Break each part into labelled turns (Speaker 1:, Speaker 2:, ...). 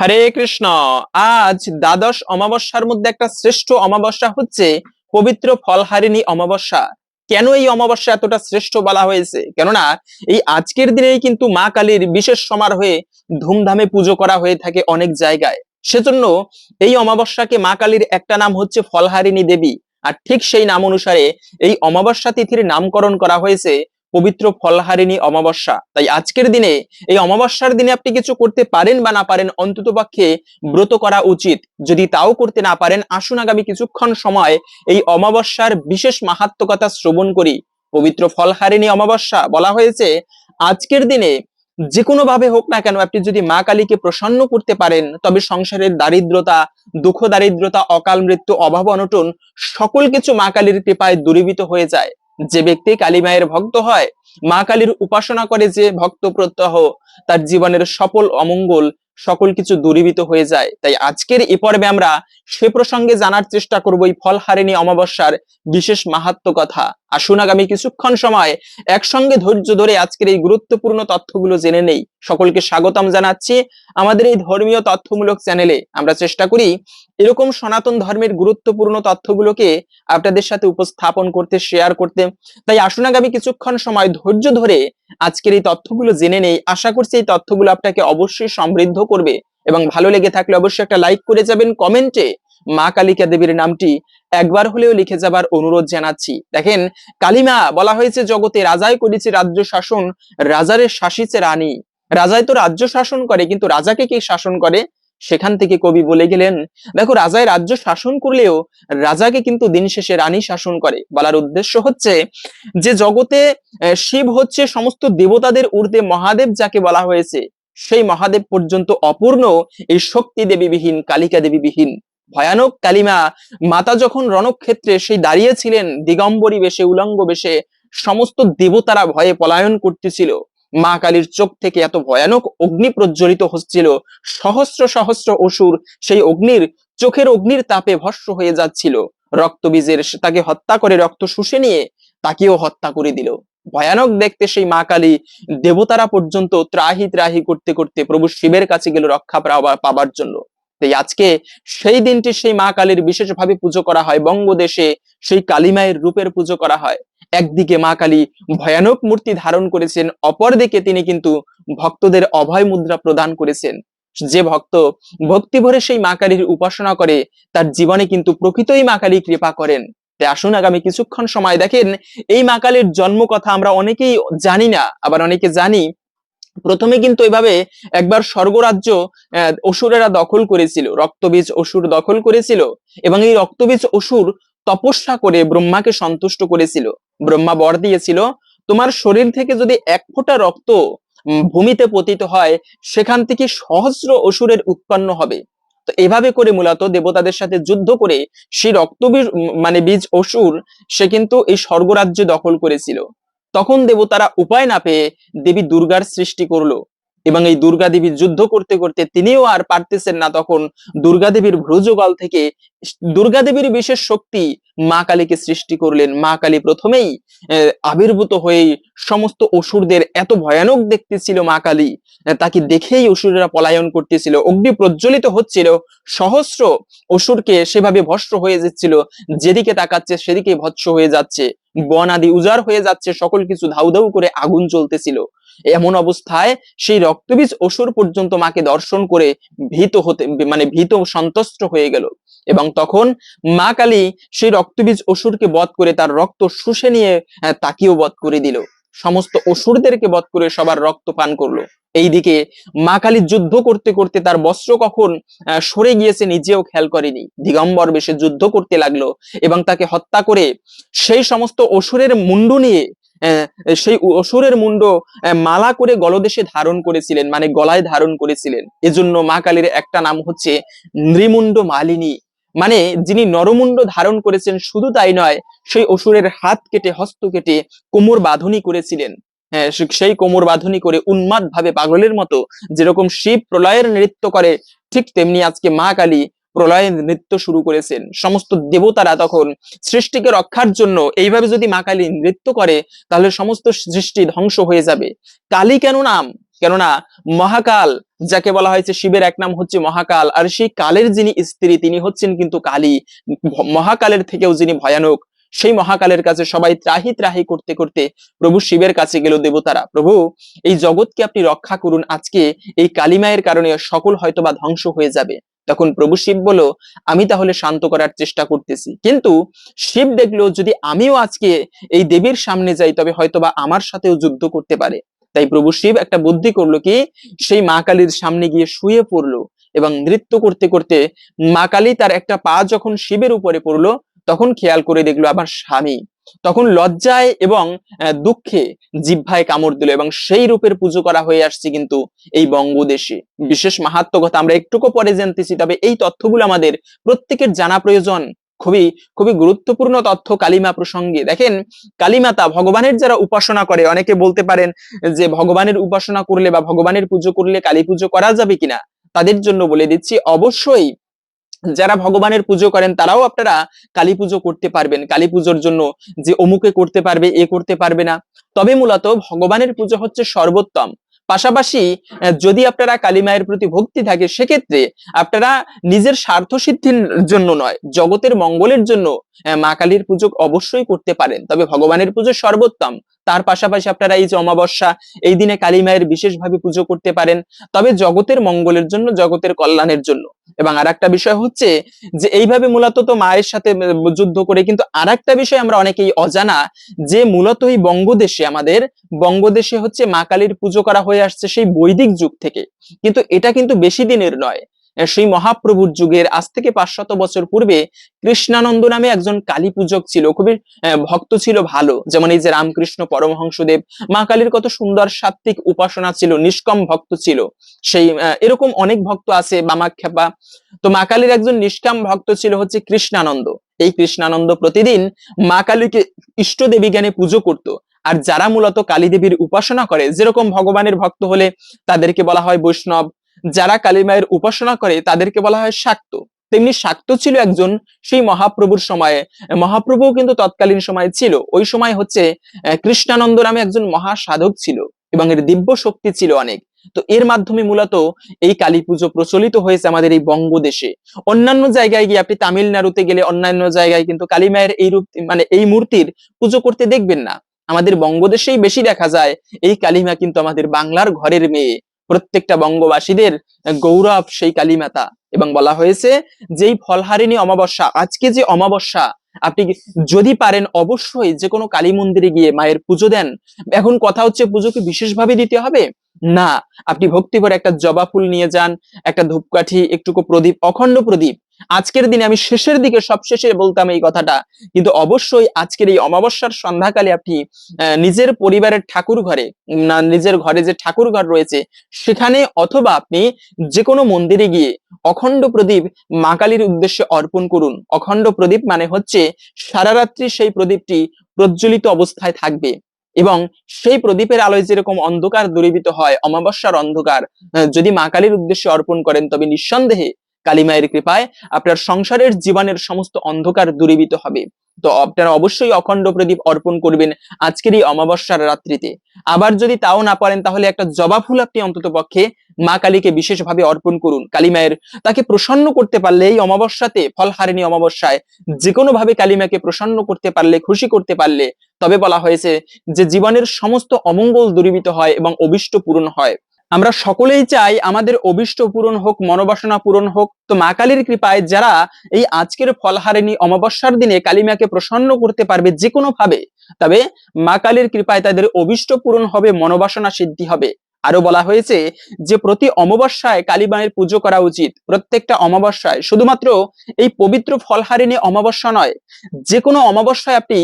Speaker 1: হরে কৃষ্ণ। আজ দ্বাদশ অমাবস্যার মধ্যে একটা শ্রেষ্ঠ অমাবস্যা হচ্ছে পবিত্র ফলহারিণী অমাবস্যা। কেন এই অমাবস্যা এতটা শ্রেষ্ঠ বলা হয়েছে? কেননা এই আজকের দিনেই কিন্তু মা কালীর বিশেষ সমারোহে ধুমধামে পুজো করা হয়ে থাকে অনেক জায়গায়। সেজন্য এই অমাবস্যাকে মা কালীর একটা নাম হচ্ছে ফলহারিণী দেবী। আর ঠিক সেই নাম অনুসারে এই অমাবস্যা তিথির নামকরণ করা হয়েছে পবিত্র ফলহারিণী অমাবস্যা। তাই আজকের দিনে এই অমাবস্যার দিনে আপনি কিছু করতে পারেন বা না পারেন অন্ততপক্ষে ব্রত করা উচিত। যদি তাও করতে না পারেন, আসুন আগামী কিছুক্ষণ সময় এই অমাবস্যার বিশেষ মাহাত্মকতা শ্রবণ করি। পবিত্র ফলহারিণী অমাবস্যা বলা হয়েছে, আজকের দিনে যে কোনো ভাবে হোক না কেন আপনি যদি মা কালীকে প্রসন্ন করতে পারেন, তবে সংসারের দারিদ্রতা, দুঃখ দারিদ্রতা, অকাল মৃত্যু, অভাব অনটন সকল কিছু মা কালীর কৃপায় দূরীভূত হয়ে যায়। যে ব্যক্তি কালী মায়ের ভক্ত হয়, মা কালীর উপাসনা করে যে ভক্ত প্রত্যহ, তার জীবনের সফল অমঙ্গল সকল কিছু দূরীভূত হয়ে যায়। তাই আজকের এ পর্বে আমরা সে প্রসঙ্গে জানার চেষ্টা করব এই ফলহারিণী অমাবস্যার বিশেষ মাহাত্ম কথা। আসুন আগামী কিছুক্ষণ সময় একসঙ্গে ধৈর্য ধরে আজকের এই গুরুত্বপূর্ণ তথ্যগুলো জেনে নেই। সকলকে স্বাগতম জানাচ্ছি আমাদের এই ধর্মীয় তথ্যমূলক চ্যানেলে। আমরা চেষ্টা করি এরকম সনাতন ধর্মের গুরুত্বপূর্ণ তথ্যগুলোকে আপনাদের সাথে উপস্থাপন করতে শেয়ার করতে। তাই আসুন আগামী কিছুক্ষণ সময় ধৈর্য ধরে আজকের এই তথ্যগুলো জেনে নেই। আশা করছি এই তথ্যগুলো আপনাকে অবশ্যই সমৃদ্ধ করবে এবং ভালো লেগে থাকলে অবশ্যই একটা লাইক করে যাবেন। কমেন্টে মা কালিকা দেবীর নামটি একবার হলেও লিখে যাবার অনুরোধ জানাচ্ছি। দেখেন, কালিমা বলা হয়েছে জগতে রাজাই করেছে রাজ্য শাসন, রাজারে শাসিছে রানী। রাজাই তো রাজ্য শাসন করে, কিন্তু রাজাকে কে শাসন করে? সেখান থেকে কবি বলে গেলেন, দেখো রাজায় রাজ্য শাসন করলেও রাজাকে কিন্তু দিন শেষে রানী শাসন করে। বলার উদ্দেশ্য হচ্ছে যে জগতে শিব হচ্ছে সমস্ত দেবতাদের ঊর্ধ্বে মহাদেব যাকে বলা হয়েছে। সেই মহাদেব পর্যন্ত অপূর্ণ এই শক্তি দেবীবিহীন, কালিকা দেবীবিহীন। ভয়ানক কালিমা। মাতা যখন রণক্ষেত্রে সেই দাঁড়িয়েছিলেন, দিগম্বরী বেশে, উলঙ্গ বেশে, সমস্ত দেবতারা ভয়ে পলায়ন করতেছিল। মা কালীর চোখ থেকে এত ভয়ানক অগ্নি প্রজ্বলিত হচ্ছিল। সহস্র সহস্র অসুর সেই অগ্নির, চোখের অগ্নির তাপে ভস্ম হয়ে যাচ্ছিল। রক্তবীজের তাকে হত্যা করে রক্ত শুষে নিয়ে তাকেও হত্যা করে দিল। ভয়ানক দেখতে সেই মা কালী দেবতারা পর্যন্ত ত্রাহি ত্রাহি করতে করতে প্রভু শিবের কাছে গেল রক্ষা পাওয়া- পাবার জন্য। তাই আজকে সেই দিনটি সেই মা কালীর বিশেষভাবে পুজো করা হয়। বঙ্গদেশে সেই কালী মায়ের রূপের পুজো করা হয়। একদিকে মা কালী ভয়ানক মূর্তি ধারণ করেছেন, অপরদিকে তিনি কিন্তু ভক্তদের অভয় মুদ্রা প্রদান করেছেন। যে ভক্ত ভক্তি ভরে সেই মা কালীর উপাসনা করে, তার জীবনে কিন্তু প্রকৃতই মা কালী কৃপা করেন। তাই আসুন আগামী কিছুক্ষণ সময় দেখেন, এই মা কালীর জন্ম কথা আমরা অনেকেই জানি না, আবার অনেকে জানি প্রথমে কিন্তু এভাবে একবার স্বর্গরাজ্য অসুরেরা দখল করেছিল, রক্তবীজ অসুর দখল করেছিল এবং এই রক্তবীজ অসুর তপস্যা করে ব্রহ্মাকে সন্তুষ্ট করেছিল। ব্রহ্মা বর দিয়েছিল, তোমার শরীর থেকে যদি এক ফোঁটা রক্ত ভূমিতে পতিত হয়, সেখান থেকে সহস্র অসুরের উৎপন্ন হবে। তো এভাবে করে মূলত দেবতাদের সাথে যুদ্ধ করে সেই রক্তবীজ মানে বীজ অসুর, সে কিন্তু এই স্বর্গরাজ্য দখল করেছিল। তখন দেবতারা উপায় না পেয়ে দেবী দুর্গার সৃষ্টি করল এবং এই দুর্গা দেবী যুদ্ধ করতে করতে তিনিও আর পারতেছেন না তখন দুর্গা দেবীর ভ্রুযুগল থেকে দুর্গা দেবীর বিশেষ শক্তি মা কালীকে সৃষ্টি করলেন। মা কালী প্রথমেই আবির্ভূত হয়ে সমস্ত অসুরদের এত ভয়ানক দেখতে ছিল মা কালী। তাকে দেখেই অসুরেরা পলায়ন করতেছিল, অগ্নি প্রজ্বলিত হচ্ছিল, সহস্র অসুরকে সেভাবে ভস্ম হয়ে যাচ্ছিল, যেদিকে তাকাচ্ছে সেদিকে ভৎস হয়ে যাচ্ছে। বন আদি উজাড় হয়ে যাচ্ছে, সকল কিছু ধাউ ধাউ করে আগুন চলতেছিল এমন অবস্থায় সেই রক্তবীজ অসুর পর্যন্ত মাকে দর্শন করে ভীত হতে মানে ভীত সন্তুষ্ট হয়ে গেল। এবং তখন মা কালী সেই রক্তবীজ অসুরকে বধ করে তার রক্ত শুষে নিয়ে তাকেও বধ করে দিল। সমস্ত অসুরদেরকে বধ করে সবার রক্ত পান করল। এইদিকে মা কালী যুদ্ধ করতে করতে তার বস্ত্র কখন সরে গিয়েছে নিজেও খেয়াল করেনি। দিগম্বর বেশে যুদ্ধ করতে লাগল এবং তাকে হত্যা করে সেই সমস্ত অসুরের মুন্ডু নিয়ে সেই অসুরের মুন্ড মালা করে গলদেশে ধারণ করেছিলেন মানে গলায় ধারণ করেছিলেন। এজন্য মা কালীর একটা নাম হচ্ছে নৃমুণ্ড মালিনী। মানে যিনি নরমুণ্ড ধারণ করেছেন শুধু তাই নয়, সেই অসুরের হাত কেটে, হস্ত কেটে কোমর বাঁধনি করেছিলেন। হ্যাঁ সেই কোমর বাঁধনি করে উন্মাদ ভাবে পাগলের মতো যেরকম শিব প্রলয়ের নৃত্য করে, ঠিক তেমনি আজকে মা কালী প্রলয়ের নৃত্য শুরু করেছেন। সমস্ত দেবতারা তখন সৃষ্টিকে রক্ষার জন্য এইভাবে যদি মা কালী নৃত্য করে, তাহলে সমস্ত সৃষ্টি ধ্বংস হয়ে যাবে। কালী কেন নাম? কেননা মহাকাল, যাকে বলা হয়েছে শিবের এক নাম হচ্ছে মহাকাল, আর সেই কালের যিনি স্ত্রী, তিনি হচ্ছেন কিন্তু কালী। মহাকালের থেকেও যিনি ভয়ানক, সেই মহাকালের কাছে সবাই ত্রাহি ত্রাহি করতে করতে প্রভু শিবের কাছে গেল দেবতারা। প্রভু, এই জগৎকে আপনি রক্ষা করুন, আজকে এই কালিমায়ের কারণে সকল হয়তোবা ধ্বংস হয়ে যাবে। তখন প্রভু শিব বলো আমি তাহলে শান্ত করার চেষ্টা করতেছি। কিন্তু শিব দেখল, যদি আমিও আজকে এই দেবীর সামনে যাই, তবে হয়তোবা আমার সাথেও যুদ্ধ করতে পারে। তাই প্রভু শিব একটা বুদ্ধি করল কি, সেই মা কালীর সামনে গিয়ে শুয়ে পড়ল এবং নৃত্য করতে করতে মা কালী তার একটা পা যখন শিবের উপরে পড়ল, তখন খেয়াল করে দেখল আমার স্বামী। তখন লজ্জায় এবং দুঃখে জিহ্বায় কামড় দিল এবং সেই রূপের পুজো করা হয়ে আসছে কিন্তু এই বঙ্গদেশে। বিশেষ মাহাত্ম কথা আমরা একটুকু পরে জানতেছি, তবে এই তথ্যগুলো আমাদের প্রত্যেকের জানা প্রয়োজন। খুবই খুবই গুরুত্বপূর্ণ তথ্য কালিমা প্রসঙ্গে। দেখেন, কালিমাতা ভগবানের যারা উপাসনা করে, অনেকে বলতে পারেন যে ভগবানের উপাসনা করলে বা ভগবানের পুজো করলে কালী পুজো করা যাবে কিনা, তাদের জন্য বলে দিচ্ছি, অবশ্যই যারা ভগবানের পুজো করেন, তারাও আপনারা কালী পুজো করতে পারবেন। কালী পুজোর জন্য যে অমুকে করতে পারবে, এ করতে পারবে না। তবে মূলত ভগবানের পুজো হচ্ছে সর্বোত্তম। পাশাপাশি যদি আপনারা কালী মায়ের প্রতি ভক্তি থাকে, সেক্ষেত্রে আপনারা নিজের স্বার্থ সিদ্ধির জন্য নয়, জগতের মঙ্গলের জন্য মা কালীর পুজো অবশ্যই করতে পারেন। তবে ভগবানের পুজো সর্বোত্তম। তার পাশাপাশি আপনারা এই যে অমাবস্যা, এই দিনে কালী মায়ের বিশেষভাবে পুজো করতে পারেন। তবে জগতের মঙ্গলের জন্য, জগতের কল্যাণের জন্য। এবং আর একটা বিষয় হচ্ছে যে, এইভাবে মূলত তো মায়ের সাথে যুদ্ধ করে কিন্তু আর একটা বিষয় আমরা অনেকেই অজানা যে মূলত এই বঙ্গদেশে আমাদের, বঙ্গদেশে হচ্ছে মা কালীর পুজো করা হয়ে আসছে সেই বৈদিক যুগ থেকে। কিন্তু এটা কিন্তু বেশি দিনের নয়। সেই মহাপ্রভুর যুগের, আজ থেকে পাঁচশত বছর পূর্বে কৃষ্ণানন্দ নামে একজন কালী পূজক ছিল, খুবই ভক্ত ছিল ভালো। যেমন এই যে রামকৃষ্ণ পরমহংসদেব, মা কালীর কত সুন্দর সাত্বিক উপাসনা ছিল, নিষ্কম ভক্ত ছিল। সেই এরকম অনেক ভক্ত আছে বামাক্ষেপা তো মা কালীর একজন নিষ্কাম ভক্ত ছিল হচ্ছে কৃষ্ণানন্দ। এই কৃষ্ণানন্দ প্রতিদিন মা কালীকে ইষ্ট দেবী জ্ঞানে পুজো করত। আর যারা মূলত কালী দেবীর উপাসনা করে, যেরকম ভগবানের ভক্ত হলে তাদেরকে বলা হয় বৈষ্ণব যারা কালী মায়ের উপাসনা করে তাদেরকে বলা হয় শাক্ত। তেমনি শাক্ত ছিল একজন সেই মহাপ্রভুর সময়ে। মহাপ্রভু কিন্তু তৎকালীন সময়ে ছিল। ওই সময় হচ্ছে কৃষ্ণানন্দ নামে একজন মহা সাধক ছিল এবং এর দিব্য শক্তি ছিল অনেক। তো এর মাধ্যমে মূলত এই কালী পুজো প্রচলিত হয়েছে আমাদের এই বঙ্গদেশে অন্যান্য জায়গায় গিয়ে আপনি তামিলনাড়ুতে গেলে অন্যান্য জায়গায় কিন্তু কালী মায়ের এই রূপ মানে এই মূর্তির পুজো করতে দেখবেন না। আমাদের বঙ্গদেশেই বেশি দেখা যায়, এই কালিমা কিন্তু আমাদের বাংলার ঘরের মেয়ে। প্রত্যেকটা বঙ্গবাসীদের গৌরব সেই কালীমাতা। এবং বলা হয়েছে, যেই ফলহারিণী অমাবস্যা, আজকে যে অমাবস্যা, আপনি যদি পারেন অবশ্যই যে কোনো কালী মন্দিরে গিয়ে মায়ের পুজো দেন। এখন কথা হচ্ছে পুজো কি বিশেষভাবে দিতে হবে? না। আপনি ভক্তি করে একটা জবা ফুল নিয়ে যান, একটা ধূপকাঠি, একটুকু প্রদীপ, অখণ্ড প্রদীপ আজকের দিনে আমি শেষের দিকে সব শেষে বলতাম এই কথাটা। কিন্তু অবশ্যই আজকের এই অমাবস্যার সন্ধ্যাকালে আপনি নিজের পরিবারের ঠাকুর ঘরে না, নিজের ঘরে যে ঠাকুর ঘর রয়েছে, সেখানে অথবা আপনি যে কোনো মন্দিরে গিয়ে অখণ্ড প্রদীপ মা কালীর উদ্দেশ্যে অর্পণ করুন। অখণ্ড প্রদীপ মানে হচ্ছে সারা রাত্রি সেই প্রদীপটি প্রজ্বলিত অবস্থায় থাকবে এবং সেই প্রদীপের আলোয় যেরকম অন্ধকার দূরীভূত হয়, অমাবস্যার অন্ধকার যদি মা কালীর উদ্দেশ্যে অর্পণ করেন তবে নিঃসন্দেহে কালী মায়ের কৃপায় আপনার সংসারের জীবনের সমস্ত অন্ধকার দূরীভূত হবে। তো আপনারা অবশ্যই অখণ্ড প্রদীপ অর্পণ করবেন আজকের এই অমাবস্যার রাত্রিতে। আবার যদি তাও না পারেন, তাহলে একটা জবা ফুল আপনি অন্তত পক্ষে মা কালীকে বিশেষভাবে অর্পণ করুন। কালী মায়ের তাকে প্রসন্ন করতে পারলে, এই অমাবস্যাতে, ফলহারিণী অমাবস্যায় যে কোনো ভাবে কালিমাকে প্রসন্ন করতে পারলে, খুশি করতে পারলে, তবে বলা হয়েছে যে, জীবনের সমস্ত অমঙ্গল দূরীভূত হয় এবং অভিষ্ট পূরণ হয়। আমরা সকলেই চাই আমাদের অভিষ্ট পূরণ হোক, মনোবাসনা পূরণ হোক। তো মা কালীর কৃপায় যারা এই আজকের ফলহারিণী অমাবস্যার দিনে কালিমাকে প্রসন্ন করতে পারবে যে কোনো ভাবে তবে মা কালীর কৃপায় তাদের অভিষ্ট পূরণ হবে, মনোবাসনা সিদ্ধি হবে। আরও বলা হয়েছে যে প্রতি অমাবস্যায় কালী মায়ের পুজো করা উচিত। প্রত্যেকটা অমাবস্যায়, শুধুমাত্র এই পবিত্র ফলহারিণী অমাবস্যা নয় যে কোনো অমাবস্যায় আপনি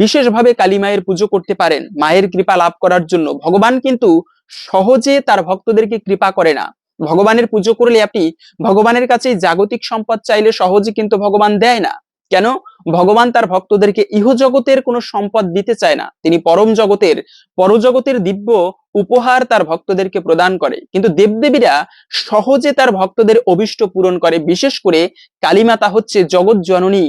Speaker 1: বিশেষভাবে কালী মায়ের পুজো করতে পারেন। মায়ের কৃপা লাভ করার জন্য। ভগবান কিন্তু সহজে তার ভক্তদেরকে কৃপা করে না। ভগবানের পুজো করলে আপনি ভগবানের কাছে জাগতিক সম্পদ চাইলে সহজে কিন্তু ভগবান দেয় না। কেন? ভগবান তার ভক্তদেরকে ইহজগতের কোনো সম্পদ দিতে চায় না। তিনি পরম জগতের, পরজগতের দিব্য উপহার তার ভক্তদেরকে প্রদান করে। কিন্তু দেবদেবীরা সহজে তার ভক্তদের অভিষ্ট পূরণ করে। বিশেষ করে কালীমাতা হচ্ছে জগৎ জননী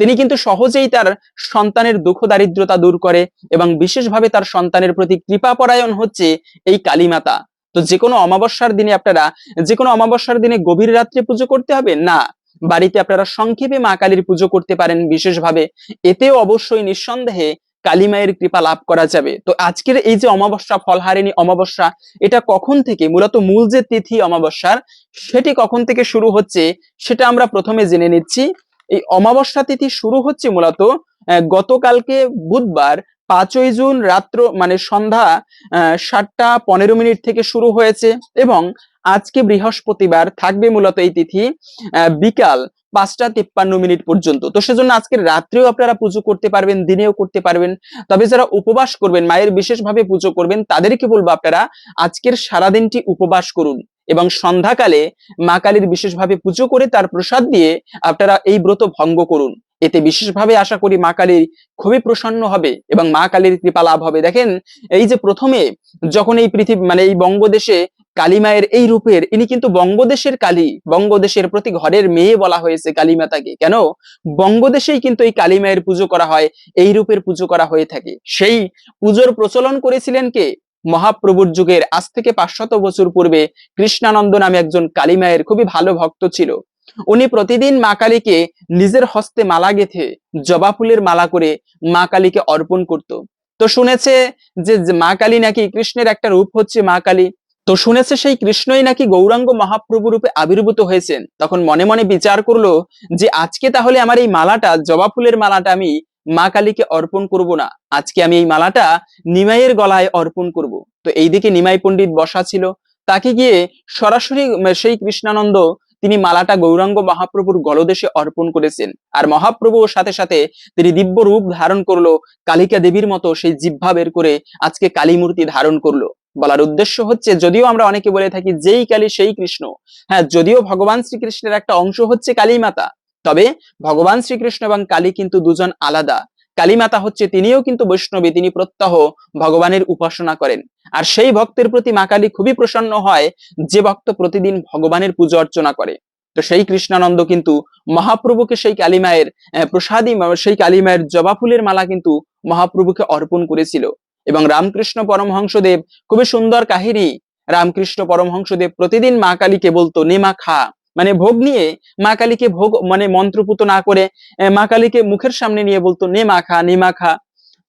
Speaker 1: তিনি কিন্তু সহজেই তার সন্তানের দুঃখ দারিদ্রতা দূর করে এবং বিশেষভাবে তার সন্তানের প্রতি কৃপাপরায়ণ হচ্ছে এই কালীমাতা। তো যে কোনো অমাবস্যার দিনে আপনারা যে কোনো অমাবস্যার দিনে গভীর রাত্রে পুজো করতে হবে? না। বাড়িতে আপনারা সংক্ষেপে মা কালীর পুজো করতে পারেন বিশেষভাবে। এতেও অবশ্যই নিঃসন্দেহে কালী মায়ের কৃপা লাভ করা যাবে। তো আজকের এই যে অমাবস্যা, ফলহারিণী অমাবস্যা, এটা কখন থেকে, মূলত মূল যে তিথি অমাবস্যার, সেটি কখন থেকে শুরু হচ্ছে, সেটা আমরা প্রথমে জেনে নিচ্ছি। এই অমাবস্যা তিথি শুরু হচ্ছে মূলত গতকালকে বুধবার পাঁচই জুন রাত্র মানে সন্ধ্যা সাতটা পনেরো মিনিট থেকে শুরু হয়েছে এবং আজকে বৃহস্পতিবার থাকবে মূলত এই তিথি বিকাল পাঁচটা তিপ্পান্ন মিনিট পর্যন্ত। তো সেজন্য আজকের রাত্রেও আপনারা পুজো করতে পারবেন, দিনেও করতে পারবেন। তবে যারা উপবাস করবেন, মায়ের বিশেষভাবে পুজো করবেন, তাদেরকে বলব আপনারা আজকের সারাদিনটি উপবাস করুন। এবং সন্ধ্যাকালে মা কালীর বিশেষভাবে পুজো করে তার প্রসাদ দিয়ে আপনারা এই ব্রত ভঙ্গ করুন। এতে বিশেষভাবে আশা করি মা কালীর খুবই প্রসন্ন হবে এবং মা কালীর কৃপা লাভ হবে। দেখেন, এই যে প্রথমে যখন এই পৃথিবী মানে এই বঙ্গদেশে কালী মায়ের এই রূপের, ইনি কিন্তু বঙ্গদেশের কালী, বঙ্গদেশের প্রতি ঘরের মেয়ে বলা হয়েছে কালী মাতাকে। কেন? বঙ্গদেশেই কিন্তু এই কালী মায়ের পুজো করা হয়, এই রূপের পুজো করা হয়ে থাকে। সেই পুজোর প্রচলন করেছিলেন কে? মহাপ্রভুর যুগের, আজ থেকে পাঁচশত বছর পূর্বে কৃষ্ণানন্দ নামে একজন কালী মায়ের খুবই ভালো ভক্ত ছিল। উনি প্রতিদিন মা কালীকে নিজের হস্তে মালা গেথে, জবা ফুলের মালা করে মা কালীকে অর্পণ করত। তো শুনেছে যে মা কালী নাকি কৃষ্ণের একটা রূপ হচ্ছে মা কালী। তো শুনেছে সেই কৃষ্ণই নাকি গৌরাঙ্গ মহাপ্রভু রূপে আবির্ভূত হয়েছেন। তখন মনে মনে বিচার করল যে, আজকে তাহলে আমার এই মালাটা, জবা ফুলের মালাটা আমি মা কালীকে অর্পণ করব না। আজকে আমি এই মালাটা নিমাইয়ের গলায় অর্পণ করব। তো এইদিকে নিমাই পণ্ডিত বসা ছিল। তাকে গিয়ে সরাসরি সেই কৃষ্ণানন্দ তিনি মালাটা গৌরাঙ্গ মহাপ্রভুর গলদেশে অর্পণ করেছেন। আর মহাপ্রভুর সাথে সাথে তিনি দিব্য রূপ ধারণ করল, কালিকা দেবীর মতো সেই জিহ্বা বের করে আজকে কালী মূর্তি ধারণ করল। বলার উদ্দেশ্য হচ্ছে, যদিও আমরা অনেকে বলে থাকি, যেই কালী সেই কৃষ্ণ। হ্যাঁ যদিও ভগবান শ্রীকৃষ্ণের একটা অংশ হচ্ছে কালী মাতা তবে ভগবান শ্রীকৃষ্ণ এবং কালী কিন্তু দুজন আলাদা। কালীমাতা হচ্ছে তিনিও কিন্তু বৈষ্ণবী, তিনি প্রত্যহ ভগবানের উপাসনা করেন। আর সেই ভক্তের প্রতি মা কালী খুবই প্রসন্ন হয়, যে ভক্ত প্রতিদিন ভগবানের পুজো অর্চনা করে। তো সেই কৃষ্ণানন্দ কিন্তু মহাপ্রভুকে সেই কালীমায়ের প্রসাদী সেই কালীমায়ের জবা ফুলের মালা কিন্তু মহাপ্রভুকে অর্পণ করেছিল। এবং রামকৃষ্ণ পরমহংসদেব, খুবই সুন্দর কাহিনী। রামকৃষ্ণ পরমহংসদেব প্রতিদিন মা কালীকে বলতো নেমা খা। মানে ভোগ নিয়ে মা কালীকে ভোগ মানে মন্ত্রপুত না করে মা কালীকে মুখের সামনে নিয়ে বলতো, নে মা খা, নে মা খা।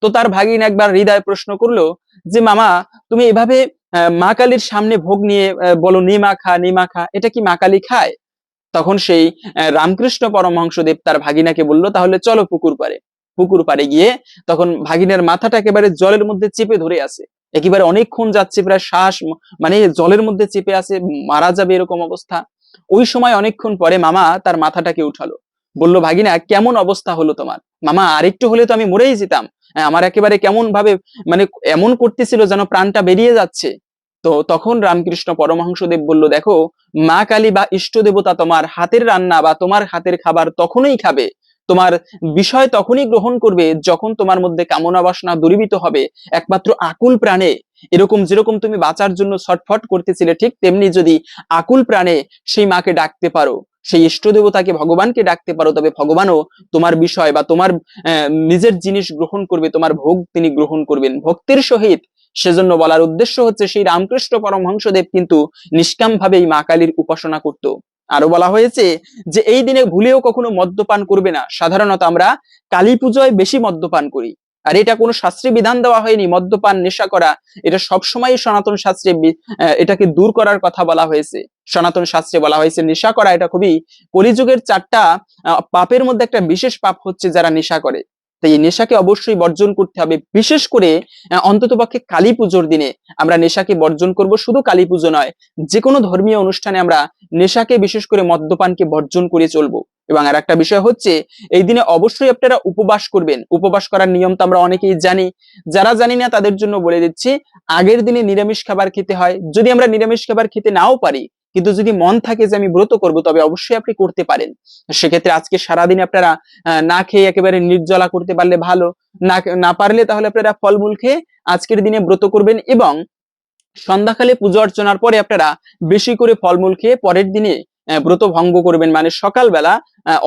Speaker 1: তো তার ভাগিন একবার হৃদয় প্রশ্ন করল যে, মামা, তুমি এভাবে মা কালীর সামনে ভোগ নিয়ে বলো, নে মা খা, নে মা খা, এটা কি মা কালী খায়? তখন সেই রামকৃষ্ণ পরমহংসদেব তার ভাগিনাকে বলল, তাহলে চলো পুকুর পারে পুকুর পারে গিয়ে তখন ভাগিনার মাথাটা একেবারে জলের মধ্যে চেপে ধরে আছে। একেবারে অনেকক্ষণ যাচ্ছে, প্রায় শ্বাস মানে জলের মধ্যে চেপে আছে, মারা যাবে এরকম অবস্থা। ওই সময় অনেকক্ষণ পরে মামা তার মাথাটাকে উঠালো। বলল ভাগিনা কেমন অবস্থা হলো তোমার? মামা আরেকটু হলে তো আমি মরেই যেতাম। হ্যাঁ, আমার একেবারে কেমন ভাবে মানে এমন করতেছিল যেন প্রাণটা বেরিয়ে যাচ্ছে। তো তখন রামকৃষ্ণ পরমহংসদেব বলল দেখো মা কালী বা ইষ্ট দেবতা তোমার হাতের রান্না বা তোমার হাতের খাবার তখনই খাবে। তোমার বিষয় তখনই গ্রহণ করবে যখন তোমার মধ্যে কামনা বাসনা দূরীভূত হবে। একমাত্র আকুল প্রাণে এরকম যেরকম তুমি বাঁচার জন্য ছটফট করতেছিলে, ঠিক তেমনি যদি আকুল প্রাণে সেই মাকে ডাকতে পারো, সেই ইষ্ট দেবতাকে ভগবানকে ডাকতে পারো, তবে ভগবানও তোমার বিষয় বা তোমার নিজের জিনিস গ্রহণ করবে, তোমার ভোগ তিনি গ্রহণ করবেন। ভক্তির সহিত সেজন্য বলার উদ্দেশ্য হচ্ছে সেই রামকৃষ্ণ পরমহংসদেব কিন্তু নিষ্কাম ভাবে এই মা কালীর উপাসনা করত। আরও বলা হয়েছে যে, এই দিনে ভুলেও কখনো মদ্যপান করবে না। সাধারণত আমরা কালী পুজোয় বেশি মদ্যপান করি। আর এটা কোনো শাস্ত্রীয় বিধান দেওয়া হয়নি, মদ্যপান, নেশা করা, এটা সবসময় সনাতন শাস্ত্রে এটাকে দূর করার কথা বলা হয়েছে। সনাতন শাস্ত্রে বলা হয়েছে নেশা করা, এটা খুবই কলিযুগের চারটা পাপের মধ্যে একটা বিশেষ পাপ হচ্ছে যারা নেশা করে। তাই এই নেশাকে অবশ্যই বর্জন করতে হবে। বিশেষ করে অন্তত পক্ষে কালী পুজোর দিনে আমরা নেশাকে বর্জন করব, শুধু কালী পুজো নয় যে কোনো ধর্মীয় অনুষ্ঠানে আমরা নেশাকে বিশেষ করে মদ্যপানকে বর্জন করে চলবো। এবং আর একটা বিষয় হচ্ছে, এই দিনে অবশ্যই আপনারা উপবাস করবেন। উপবাস করার নিয়ম তো আমরা অনেকেই জানি। যারা জানি না, তাদের জন্য বলে দিচ্ছি, আগের দিনে নিরামিষ খাবার খেতে হয়। যদি আমরা নিরামিষ খাবার খেতে নাও পারি কিন্তু যদি মন থাকে যে আমি ব্রত করব, তবে অবশ্যই আপনি করতে পারেন। সেক্ষেত্রে আজকে সারাদিন আপনারা না খেয়ে একেবারে নির্জলা করতে পারলে ভালো। না না পারলে তাহলে আপনারা ফলমূল খেয়ে আজকের দিনে ব্রত করবেন এবং সন্ধ্যাকালে পুজো অর্চনার পরে আপনারা বেশি করে ফলমূল খেয়ে পরের দিনে ব্রত ভঙ্গ করবেন। মানে সকালবেলা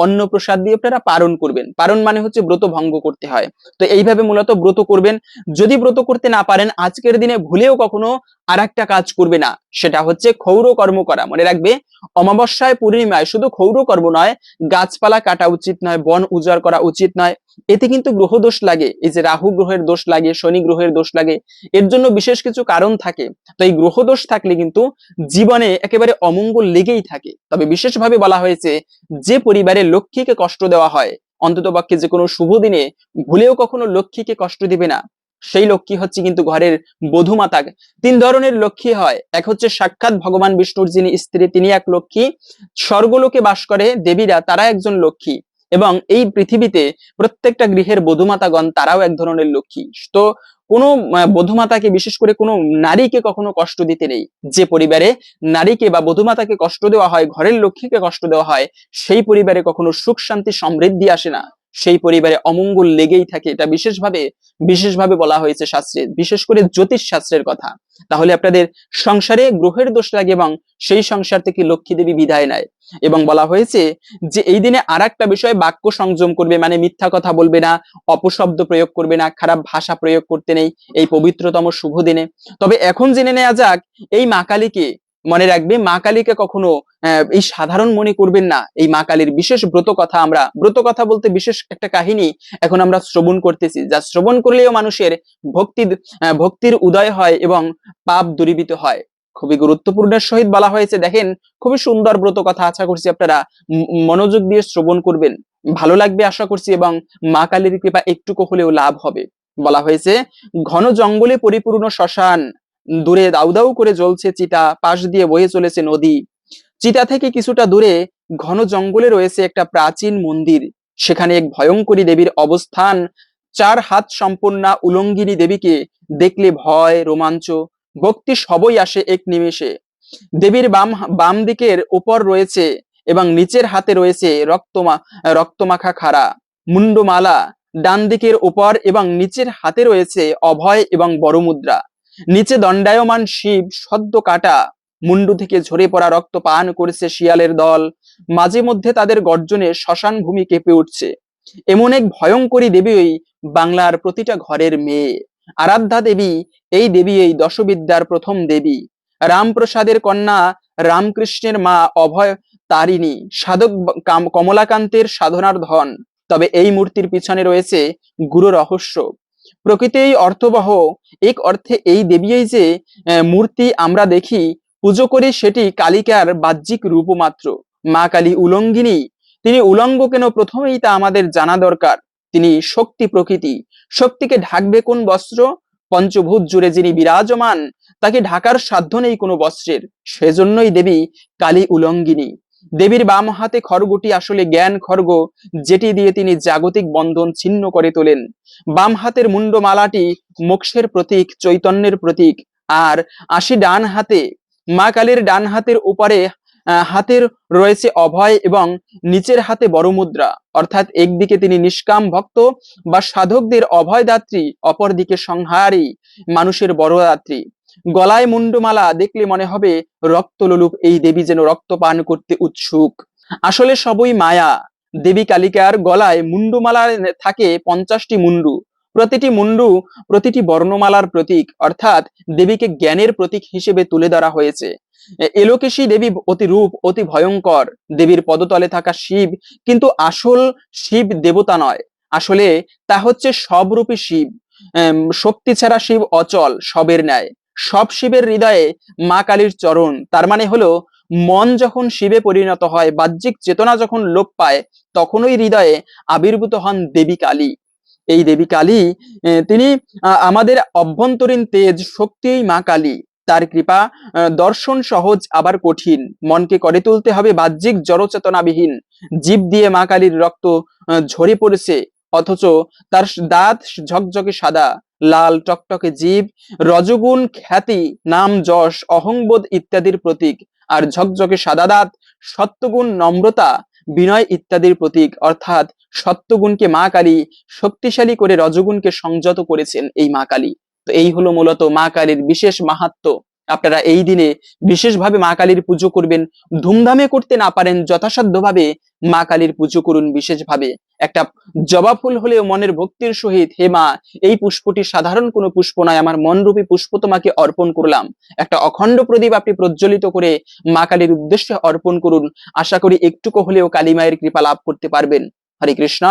Speaker 1: অন্ন প্রসাদ দিয়ে আপনারা পারণ করবেন। পারণ মানে হচ্ছে ব্রত ভঙ্গ করতে হয়। তো এইভাবে মূলত ব্রত করবেন। যদি ব্রত করতে না পারেন, আজকের দিনে ভুলেও কখনো আর একটা কাজ করবে না। সেটা হচ্ছে ক্ষৌর কর্ম করা। মনে রাখবে, অমাবস্যায় পূর্ণিমায় শুধু ক্ষৌর কর্ম নয়, গাছপালা কাটা উচিত নয়, বন উজাড় করা উচিত নয়। এতে কিন্তু গ্রহ দোষ লাগে। এই যে রাহু গ্রহের দোষ লাগে, শনি গ্রহের দোষ লাগে, এর জন্য বিশেষ কিছু কারণ থাকে। তো এই গ্রহ দোষ থাকলে কিন্তু জীবনে একেবারে অমঙ্গল লেগেই থাকে। তবে বিশেষভাবে বলা হয়েছে যে পরিবারে লক্ষ্মীকে কষ্ট দেওয়া হয়, অন্তত পক্ষে যে কোনো শুভ দিনে ভুলেও কখনো লক্ষ্মীকে কষ্ট দিবে না। সেই লক্ষ্মী হচ্ছে কিন্তু ঘরের বধূমাতা তিন ধরনের লক্ষ্মী হয়। এক হচ্ছে সাক্ষাৎ ভগবান বিষ্ণুর যিনি স্ত্রী, তিনি এক লক্ষ্মী। স্বর্গলোকে বাস করে দেবীরা, তারা একজন লক্ষ্মী। এবং এই পৃথিবীতে প্রত্যেকটা গৃহের বধুমাতাগণ তারাও এক ধরনের লক্ষ্মী। তো কোনো বধুমাতাকে, বিশেষ করে কোনো নারীকে কখনো কষ্ট দিতে নেই। যে পরিবারে নারীকে বা বধুমাতাকে কষ্ট দেওয়া হয়, ঘরের লক্ষ্মীকে কষ্ট দেওয়া হয়, সেই পরিবারে কখনো সুখ, শান্তি, সমৃদ্ধি আসে না। সেই পরিবারে অমঙ্গল লেগেই থাকে। এটা বিশেষভাবে বিশেষভাবে বলা হয়েছে শাস্ত্রে, বিশেষ করে জ্যোতিষ শাস্ত্রের কথা। তাহলে আপনাদের সংসারে গ্রহের দোষ লাগে এবং সেই সংসার থেকে লক্ষ্মী দেবী বিদায় নেয়। এবং বলা হয়েছে যে, এই দিনে আর একটা বিষয় বাক্য সংযম করবে মানে মিথ্যা কথা বলবে না, অপশব্দ প্রয়োগ করবে না, খারাপ ভাষা প্রয়োগ করতে নেই, এই পবিত্রতম শুভ দিনে। তবে এখন জেনে নেওয়া যাক, এই মা কালীকে মনে রাখবে, মা কালীকে কখনো এই সাধারণ মনে করবেন না। এই মা কালীর বিশেষ ব্রত কথা আমরা, ব্রত কথা বলতে বিশেষ একটা কাহিনী এখন আমরা শ্রবণ করতেছি, যা শ্রবণ করলেও মানুষের ভক্তি ভক্তির উদয় হয় এবং পাপ দূরীভূত হয়। খুবই গুরুত্বপূর্ণের সহিত বলা হয়েছে, দেখেন, খুবই সুন্দর ব্রত কথা আশা করছি আপনারা মনোযোগ দিয়ে শ্রবণ করবেন। ভালো লাগবে আশা করছি এবং মা কালীর কৃপা একটুকু হলেও লাভ হবে। বলা হয়েছে, ঘন জঙ্গলে পরিপূর্ণ শ্মশান দূরে দাউ দাউ করে জ্বলছে চিতা পাশ দিয়ে বয়ে চলেছে নদী। চিতা থেকে কিছুটা দূরে ঘন জঙ্গলে রয়েছে একটা প্রাচীন মন্দির। সেখানে এক ভয়ঙ্করী দেবীর অবস্থান। চার হাত সম্পন্না উলঙ্গিনী দেবীকে দেখলে ভয়, রোমাঞ্চ, ভক্তি সবই আসে এক নিমেষে। দেবীর বাম বাম দিকের উপর রয়েছে এবং নিচের হাতে রয়েছে রক্তমা, রক্তমাখা খাড়া মুন্ডমালা ডান দিকের উপর এবং নিচের হাতে রয়েছে অভয় এবং বড় মুদ্রা নিচে দণ্ডায়মান শিব সদ্য কাটা, মুন্ডু থেকে ঝরে পড়া রক্ত পান করেছে শিয়ালের দল। মাঝে মধ্যে তাদের গর্জনে শ্মশান ভূমি কেঁপে উঠছে। এমন এক ভয়ঙ্করী দেবী বাংলার প্রতিটা ঘরের মেয়ে। আরাধ্যা দেবী, এই দেবী এই দশবিদ্যার প্রথম দেবী। রামপ্রসাদের কন্যা রামকৃষ্ণের মা অভয় তারিণী, সাধক কমলাকান্তের সাধনার ধন। তবে এই মূর্তির পিছনে রয়েছে গুরু রহস্য। প্রকৃতিই অর্থবহ। এক অর্থে এই দেবীই যে মূর্তি আমরা দেখি, পুজো করি সেটি কালিকার বাহ্যিক রূপ মাত্র। মা কালী উলঙ্গিনী, তিনি উলঙ্গ কেন প্রথমেই তা আমাদের জানা দরকার। তিনি শক্তি প্রকৃতি, শক্তিকে ঢাকবে কোন বস্ত্র? পঞ্চভূত জুড়ে যিনি বিরাজমান, তাকে ঢাকার সাধ্য নেই কোনো বস্ত্রের। সেজন্যই দেবী কালী উলঙ্গিনী। দেবীর বাম হাতে খড়গটি আসলে জ্ঞান খড়গ যেটি দিয়ে তিনি জাগতিক বন্ধন ছিন্ন করে তোলেন। বাম হাতের মুন্ডমালাটি মোক্ষের প্রতীক, চৈতন্যের প্রতীক, আর আশি ডান হাতে, মা কালীর ডান হাতের উপরে হাতের রয়েছে অভয় এবং নিচের হাতে বড় মুদ্রা অর্থাৎ একদিকে তিনি নিষ্কাম ভক্ত বা সাধকদের অভয়দাত্রী, অপরদিকে সংহারী, মানুষের বড় দাত্রী গলায় মুন্ডমালা দেখলে মনে হবে রক্তলোলুপ এই দেবী যেন রক্ত পান করতে উৎসুক। আসলে সবই মায়া। দেবী কালিকার গলায় মুন্ডুমালা থাকে পঞ্চাশটি মুন্ডু। প্রতিটি মুন্ডু প্রতিটি বর্ণমালার প্রতীক, অর্থাৎ দেবীকে জ্ঞানের প্রতীক হিসেবে তুলে ধরা হয়েছে। এলোকেশী দেবী অতি রূপ, অতি ভয়ঙ্কর। দেবীর পদতলে থাকা শিব কিন্তু আসল শিব দেবতা নয়। আসলে তা হচ্ছে সবরূপী শিব। শক্তি ছাড়া শিব অচল, সবের ন্যায়। সব শিবের হৃদয়ে মা কালীর চরণ। তার মানে হলো, মন যখন শিবে পরিণত হয়, বাহ্যিক চেতনা যখন লোপ পায়, তখনই হৃদয়ে আবির্ভূত হন দেবী কালী। এই দেবী কালী তিনি আমাদের অভ্যন্তরীণ তেজ শক্তিই মা কালী। তার কৃপা দর্শন সহজ আবার কঠিন। মনকে করে তুলতে হবে বাহ্যিক জড়চেতনাবিহীন। জীব দিয়ে মা কালীর রক্ত ঝরে পড়েছে, অথচ তার দাঁত ঝকঝকে সাদা। লাল টকটকে জীব, রজগুণ খ্যাতি, নাম যশ, অহংবোধ ইত্যাদির প্রতীক, আর ঝকঝকে সাদা দাঁত, সত্যগুণ নম্রতা, বিনয় ইত্যাদির প্রতীক, অর্থাৎ সত্যগুণকে মা কালী শক্তিশালী করে রজগুণকে সংযত করেছেন এই মা কালী। তো এই হলো মূলত মা কালীর বিশেষ মাহাত্ম। আপনারা এই দিনে বিশেষভাবে মা কালীর পুজো করবেন। ধুমধামে করতে না পারেন, যথাসাধ্যভাবে মা কালীর পুজো করুন বিশেষভাবে। একটা জবা ফুল হলেও মনের ভক্তির সহিত, হে মা, এই পুষ্পটি সাধারণ কোনো পুষ্প নয়, আমার মনরূপী পুষ্প তোমাকে অর্পণ করলাম। একটা অখণ্ড প্রদীপ আপনি প্রজ্বলিত করে মা কালীর উদ্দেশ্যে অর্পণ করুন। আশা করি একটুকু হলেও কালী মায়ের কৃপা লাভ করতে পারবেন। হরে কৃষ্ণ।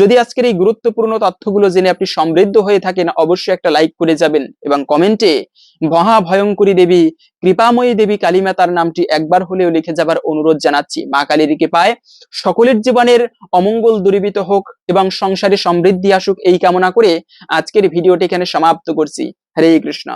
Speaker 1: যদি আজকের এই গুরুত্বপূর্ণ তথ্যগুলো জেনে আপনি সমৃদ্ধ হয়ে থাকেন, অবশ্যই একটা লাইক করে যাবেন এবং কমেন্টে মহা ভয়ঙ্করী দেবী, কৃপাময়ী দেবী কালীমাতার নামটি একবার হলেও লিখে যাবার অনুরোধ জানাচ্ছি। মা কালীর কৃপায় সকলের জীবনের অমঙ্গল দূরীভূত হোক এবং সংসারে সমৃদ্ধি আসুক এই কামনা করে আজকের ভিডিওটি এখানে সমাপ্ত করছি। হরে কৃষ্ণ।